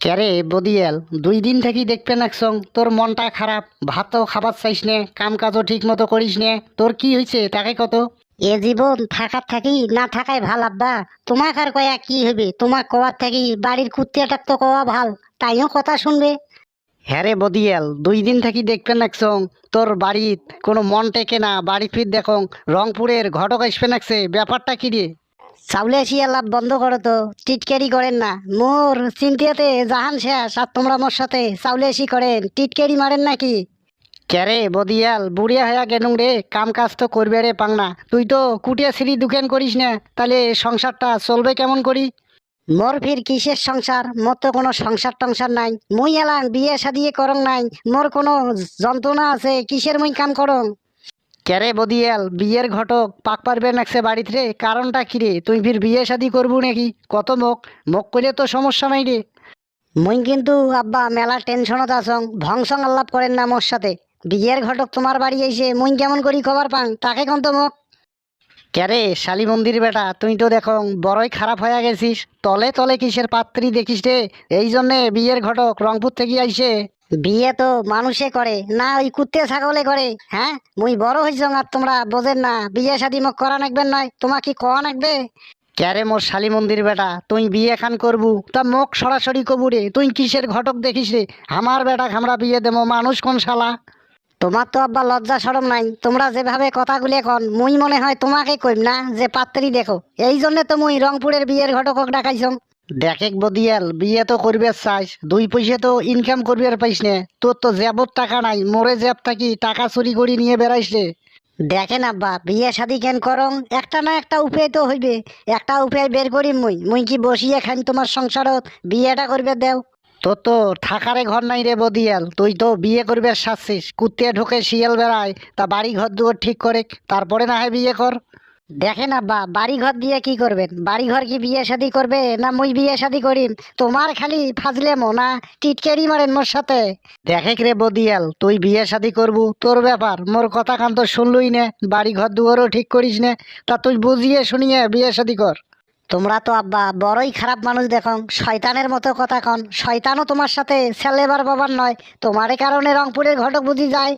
ক্যারে বদিয়াল দুই দিন থেকেই দেখবেন একসং তোর মনটা খারাপ ভাতও খাবার চাইস নে কাম কাজও ঠিক মতো করিস নে তোর কি হয়েছে তাকে কত? এ জীবন থাকার থাকি না থাকাই ভালো আব্বা তোমাক আর কয়া কি হবে তোমাক কওয়ার থাকি বাড়ির কুত্তিয়াটাক তো কওয়া ভালো তাইও কথা শুনবে। হ্যাঁ রে বদিয়াল দুই দিন থেকেই দেখবেন একসং তোর বাড়িত কোনো মন টেকে না বাড়ি ফির দেখং রংপুরের ঘটক আসবেন একসে ব্যাপারটা কি রে? চাউলে আসিয়া বন্ধ করো তো। টিটকারি করেন না। মোর চিন্তিয়াতে জাহান শেষ আর তোমরা মোর সাথে আসি করেন। টিটকারি মারেন নাকি? ক্যারে বদিয়াল, বুড়িয়া হইয়া গেলুম রে। কাম কাজ তো করবে রে পাং না তুই তো কুটিয়া সিঁড়ি দোকান করিস না। তাহলে সংসারটা চলবে কেমন করি? মোর ফির কিসের সংসার? মোর তো কোনো সংসার টংসার নাই। মুই এলাং বিয়ে শাদিয়ে করং নাই। মোর কোনো যন্ত্রণা আছে। কিসের মুই কাম করং? ক্যারে বদিয়াল, বিয়ের ঘটক, পাক পারবে নাকছে বাড়িতে রে, কারণটা কি রে? তুই ফির বিয়ে শাদি করবু নাকি? কত মুখ? মুখ করলে তো সমস্যা নাই রে। মুই কিন্তু আব্বা মেলা টেনশনত আছং, ভংসং আল্লাপ করেন না মোর সাথে। বিয়ের ঘটক তোমার বাড়ি এসে মুই কেমন করি খবর পাং? তাকে কন্ত মোক ক্যারে শালি মন্দির বেটা, তুই তো দেখো, বড়ই খারাপ হয়ে গেছিস। তলে তলে কিসের পাত্রী দেখিস রে? এই জন্যে বিয়ের ঘটক রংপুর থেকে আইসে বিয়ে তো মানুষে করে না ওই কুত্তে ছাগলে করে হ্যাঁ? মুই বড় হইছং আর তোমরা বোঝেন না বিয়ে শাদি মোক করা নাকবেন নয় তোমার কি কওয়া নাকবে? ক্যারে মোর শালি মন্দির বেটা তুই বিয়ে খান করবু তা মুখ সরাসরি কবু রে তুই কিসের ঘটক দেখিস রে? আমার বেটা আমরা বিয়ে দেবো মানুষ কোন শালা? তোমার তো আব্বা লজ্জা সরম নাই তোমরা যেভাবে কথাগুলি এখন মুই মনে হয় তোমাকে কইম না যে পাত্রী দেখো এই জন্য তো মুই রংপুরের বিয়ের ঘটকক ডাকাইছং। দেখেক বদিয়াল বিয়ে তো করবে চাইস দুই পয়সা তো ইনকাম করবে আর পাইস নে। তোর তো জ্যাবত টাকা নাই মোরে জ্যাব থাকি টাকা চুরি করি নিয়ে বেড়াইস রে দেখেন আব্বা বিয়ে শাদি কেন করং? একটা না একটা উপায় তো হইবে। একটা উপায় বের করিম মুই। মুই কি বসিয়ে খান তোমার সংসারত? বিয়েটা করবে দেও। তোর তো থাকারে ঘর নাই রে বদিয়াল তুই তো বিয়ে করবে সাজছিস কুত্তে ঢোকে শিয়াল বেড়ায় তা বাড়ি ঘর দুয়ার ঠিক করে তারপরে না হয় বিয়ে কর। দেখেন আব্বা বাড়ি ঘর দিয়ে কি করবেন? বাড়ি ঘর কি বিয়ে শাদি করবে না মুই বিয়ে শাদি করিম? তোমার খালি ফাজলে না টিটকেরি মারেন মোর সাথে। দেখেক রে বদিয়াল, তুই বিয়ে শাদি করবু, তোর ব্যাপার। মোর কথা কান তো শুনলুই নে বাড়ি ঘর দুয়ারও ঠিক করিস নে, তা তুই বুঝিয়ে শুনিয়ে বিয়ে শাদি কর। তোমরা তো আব্বা, বড়ই খারাপ মানুষ দেখো, শয়তানের মতো কথা কন। শয়তানও তোমার সাথে ছেলেবার বাবার নয়, তোমার কারণে রংপুরের ঘটক বুঝি যায়।